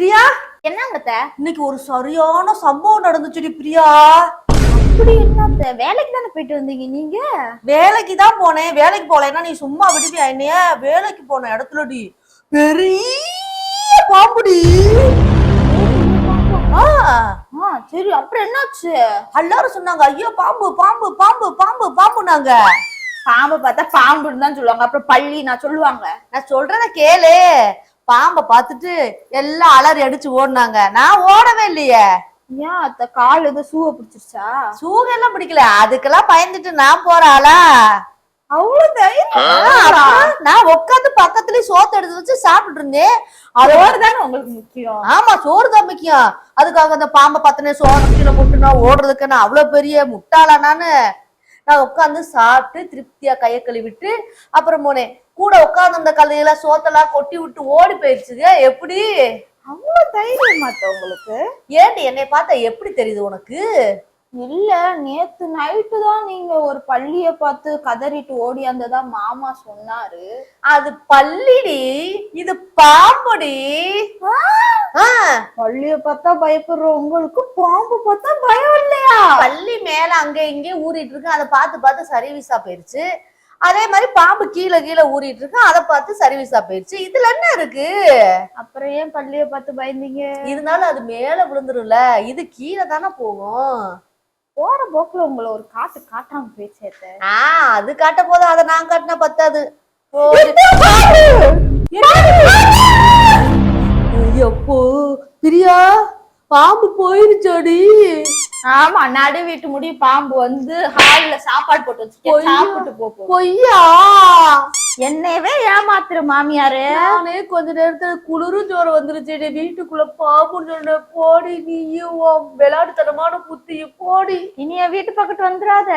பிரியா? என்னங்க? இன்னைக்கு ஒரு சரியான சம்பவம் நடந்துச்சுடி பிரியா. அப்படி என்ன அத்தை? வேலைக்கு தானே போயிட்டு வந்தீங்க நீங்க? வேலைக்கு தான் போனேன். வேலைக்கு போலேன்னா நீ சும்மா விடுவியா என்னைய? வேலைக்கு போன இடத்துலடி பெரிய பாம்புடி. ஆ, ஆ சரி அப்புறம் என்னாச்சு? எல்லாரும் சொன்னாங்க ஐயோ பாம்பு பாம்பு பாம்பு பாம்பு பாம்புனாங்க பாம்பு பார்த்தா பாம்புன்னு தான் சொல்லுவாங்க. அப்புறம் பள்ளி நான் சொல்லுவாங்க. நான் சொல்றத கேளு. பாம்பை பார்த்துட்டு எல்லாம் அலறி அடிச்சு ஓடுனாங்க. நான் ஓடவே இல்லையே. ஏன் அத்த? கால் எதுவும் சூவை பிடிச்சிருச்சா? சூகெல்லாம் பிடிக்கல. அதுக்கெல்லாம் பயந்துட்டு நான் போற ஆளா? அவ்வளவு தைரியம். நான் உட்காந்து பக்கத்துலயே சோத்து எடுத்து வச்சு சாப்பிட்டு இருந்தேன் அதோட தானே உங்களுக்கு முக்கியம்? ஆமா சோறு தான் முக்கியம். அதுக்காக அந்த பாம்பை பத்தின சோறு கீழே போட்டு நான் ஓடுறதுக்கு நான் அவ்வளவு பெரிய முட்டாளா நானு உட்காந்து சாப்பிட்டு திருப்தியா கைய கழுவிட்டு அப்புறம் போனேன். கூட உட்காந்து அந்த கல்லையெல்லாம் சோத்தெல்லாம் கொட்டி விட்டு ஓடி போயிடுச்சுங்க. எப்படி? அவ்வளவு தைரியம் மாத்த உங்களுக்கு? ஏண்டி என்னை பார்த்தா எப்படி தெரியுது உனக்கு? இல்ல நேத்து நைட்டு தான் நீங்க ஒரு பள்ளிய பார்த்து கதறிட்டு ஓடியாந்ததா மாமா சொன்னாரு. அது பள்ளிடி இது பாம்புடி. பள்ளிய பார்த்தா பயப்படுற உங்களுக்கு பாம்பு பார்த்தா பயம் பள்ளி மேல அங்க இங்கே ஊறிட்டு இருக்கு. அதை பார்த்து பார்த்து சர்வீஸா போயிருச்சு. அதே மாதிரி பாம்பு கீழே கீழே ஊறிட்டு இருக்கு. அதை பார்த்து சர்வீஸா போயிருச்சு. இதுல என்ன இருக்கு? அப்புறம் ஏன் பள்ளிய பார்த்து பயந்தீங்க? இருந்தாலும் அது மேல விழுந்துரும்ல. இது கீழே தானே போகும். போற போக்குல உங்களை ஒரு காட்டு காட்டாம போயிச்சேத்த ஆ அது காட்ட போதும். அதை நான் காட்டினா பத்தாது. எப்போ பிரியா? பாம்பு போயிருச்சாடி. ஆமா நடு வீட்டு முடி பாம்பு வந்து ஹால்ல சாப்பாடு போட்டு வச்சுட்டு? சாப்பிட்டு போ. பொய்யா? என்னையவே ஏமாத்துற மாமியாரு. நானே கொஞ்ச நேரத்துல குளிரும் ஜோரம் வந்துருச்சு வீட்டுக்குள்ள பாம்புன்னு சொன்ன போடி நீயும் உன் விளையாட்டுத்தனமான புத்தியும் போடி. இனி என் வீட்டு பக்கத்து வந்துடாத